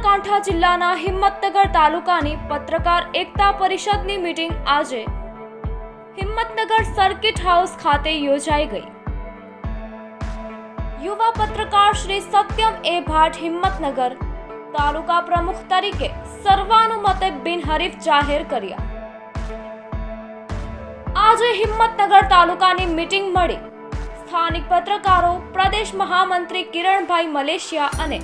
સાબરકાંઠા જિલ્લાના હિંમતનગર તાલુકાની પત્રકાર એકતા પરિષદની મીટિંગ આજે હિંમતનગર સર્કિટ હાઉસ ખાતે યોજાઈ ગઈ. યુવા પત્રકાર શ્રી સત્યમ એ ભાટ હિંમતનગર તાલુકા પ્રમુખ તરીકે સર્વાનુમતે બિનહરીફ જાહેર કર્યા. આજે હિંમતનગર તાલુકાની મીટિંગ મળી. સ્થાનિક પત્રકારો, પ્રદેશ મહામંત્રી કિરણભાઈ મલેશિયા અને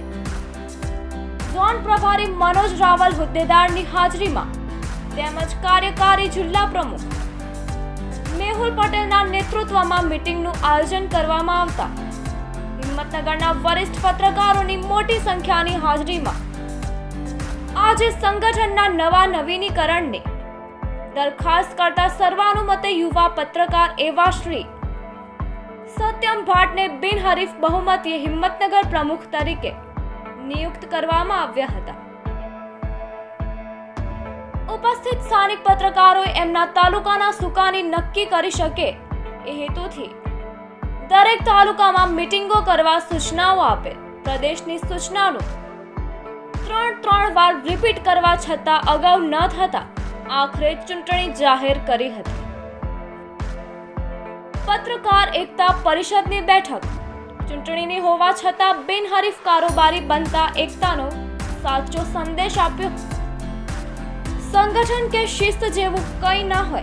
ઝોન પ્રભારી મનોજ રાવલ હોદ્દેદારની હાજરીમાં તેમજ કાર્યકારી જિલ્લા પ્રમુખ મેહુલ પટેલના નેતૃત્વમાં મીટિંગનું આયોજન કરવામાં આવતા હિંમતનગરના વરિષ્ઠ પત્રકારોની મોટી સંખ્યાની હાજરીમાં આજે સંગઠનના નવા નવીનીકરણને દરખાસ્ત કરતા સર્વાનુમતે યુવા પત્રકાર એવા શ્રી સત્યમ ભાટને બિનહરીફ બહુમતીય હિંમતનગર પ્રમુખ તરીકે નિયુક્ત કરવામાં આવ્યા હતા. ઉપસ્થિત સ્થાનિક પત્રકારોએ એમના તાલુકાના સુકાની નક્કી કરી શકે એ હેતુથી દરેક તાલુકામાં મિટિંગો કરવા સૂચનાઓ આપે. પ્રદેશની સૂચનાનું ત્રણ ત્રણ વાર રિપીટ કરવા છતાં અગાઉ ન થતા આખરે ચૂંટણી જાહેર કરી હતી. પત્રકાર એકતા પરિષદની બેઠક ચૂંટણીની હોવા છતાં બિનહરીફ કારોબારી બનતા એકતાનો સાચો સંદેશ આપ્યો. સંગઠન કે શિસ્ત જેવું કંઈ ન હોય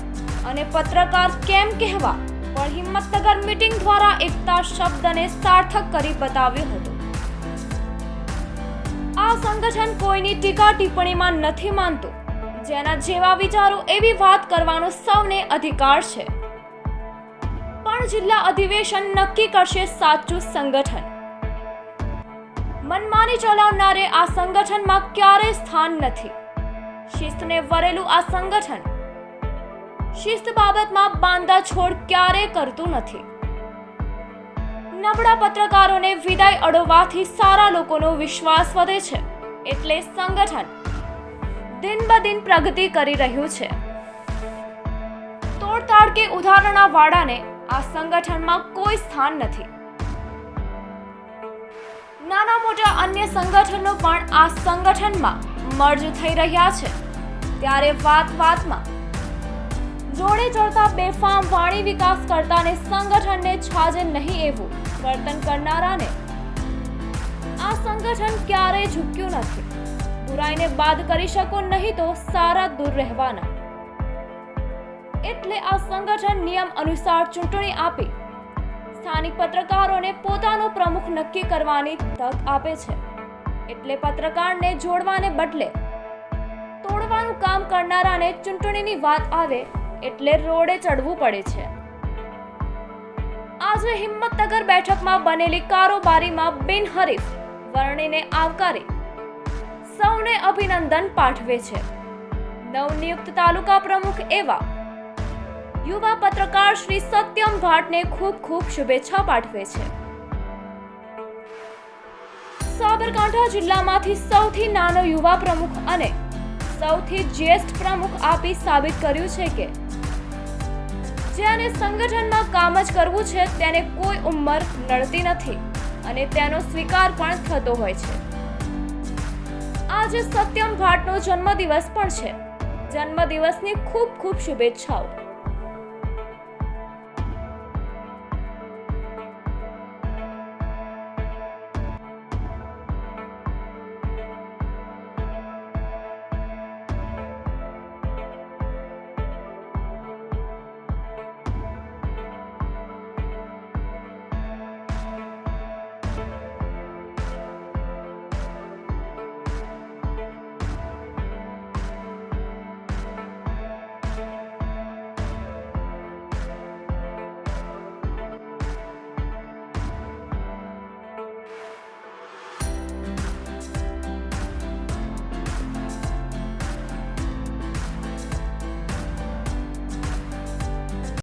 અને પત્રકાર કેમ કહેવા, પણ હિંમતનગર મીટિંગ દ્વારા એકતા શબ્દને સાર્થક કરી બતાવ્યું હતું. આ સંગઠન કોઈની ટીકા ટિપ્પણીમાં નથી માનતું. જેના જેવા વિચારો એવી વાત કરવાનો સૌને અધિકાર છે. પણ જિલ્લા અધિવેશન નક્કી કરશે સાચું સંગઠન. મનમાની ચલાવનારે આ સંગઠનમાં ક્યારેય સ્થાન નથી. શિસ્તને વરેલું આ સંગઠન. શિસ્ત બાબતમાં બાંધા છોડ ક્યારેય કરતું નથી. નબળા પત્રકારોને વિદાય અડોવાથી સારા લોકોનો વિશ્વાસ વધે છે. એટલે સંગઠન દિન બદિન પ્રગતિ કરી રહ્યું છે. તોડતાડ કે ઉદાહરણા વાડાને આ સંગઠનમાં કોઈ સ્થાન નથી. નાના મોટા અન્ય સંગઠનો પણ આ સંગઠનમાં મર્જ થઈ રહ્યા છે. ત્યારે વાત વાતમાં જોડે ચડતા બેફામ વાણી વિકાસ કરતાને સંગઠનને છાજે નહીં એવું વર્તન કરનારાને આ સંગઠન ક્યારેય ઝૂક્યું નથી. બુરાઈને બાદ કરી શકો નહીં તો સારા દૂર રહેવાના. એટલે આ સંગઠન નિયમ અનુસાર ચૂંટણી આપે. સ્થાનિક પત્રકારોને પોતાનો પ્રમુખ નક્કી કરવાની તક આપે છે. એટલે પત્રકારને જોડવાને બદલે તોડવાનું કામ કરનારાને ચૂંટણીની વાત આવે એટલે રોડે ચડવું પડે છે. આજે હિંમતનગર બેઠકમાં બનેલી કારોબારીમાં બિનહરીફ વર્ણીને આવકારી. સૌને અભિનંદન પાઠવે છે. નવનિયુક્ત તાલુકા પ્રમુખ એવા યુવા પત્રકાર શ્રી સત્યમ ભાટને ખૂબ ખૂબ શુભેચ્છા પાઠવે છે. સાબરકાંઠા જિલ્લામાંથી સૌથી નાનો યુવા પ્રમુખ અને સૌથી જ્યેષ્ઠ પ્રમુખ આપી સાબિત કર્યું છે કે, જેને સંગઠનમાં કામ જ કરવું છે તેને કોઈ ઉંમર નડતી નથી અને તેનો સ્વીકાર પણ થતો હોય છે. આજે સત્યમ ભાટનો જન્મદિવસ પણ છે. જન્મદિવસની ખૂબ ખૂબ શુભેચ્છાઓ.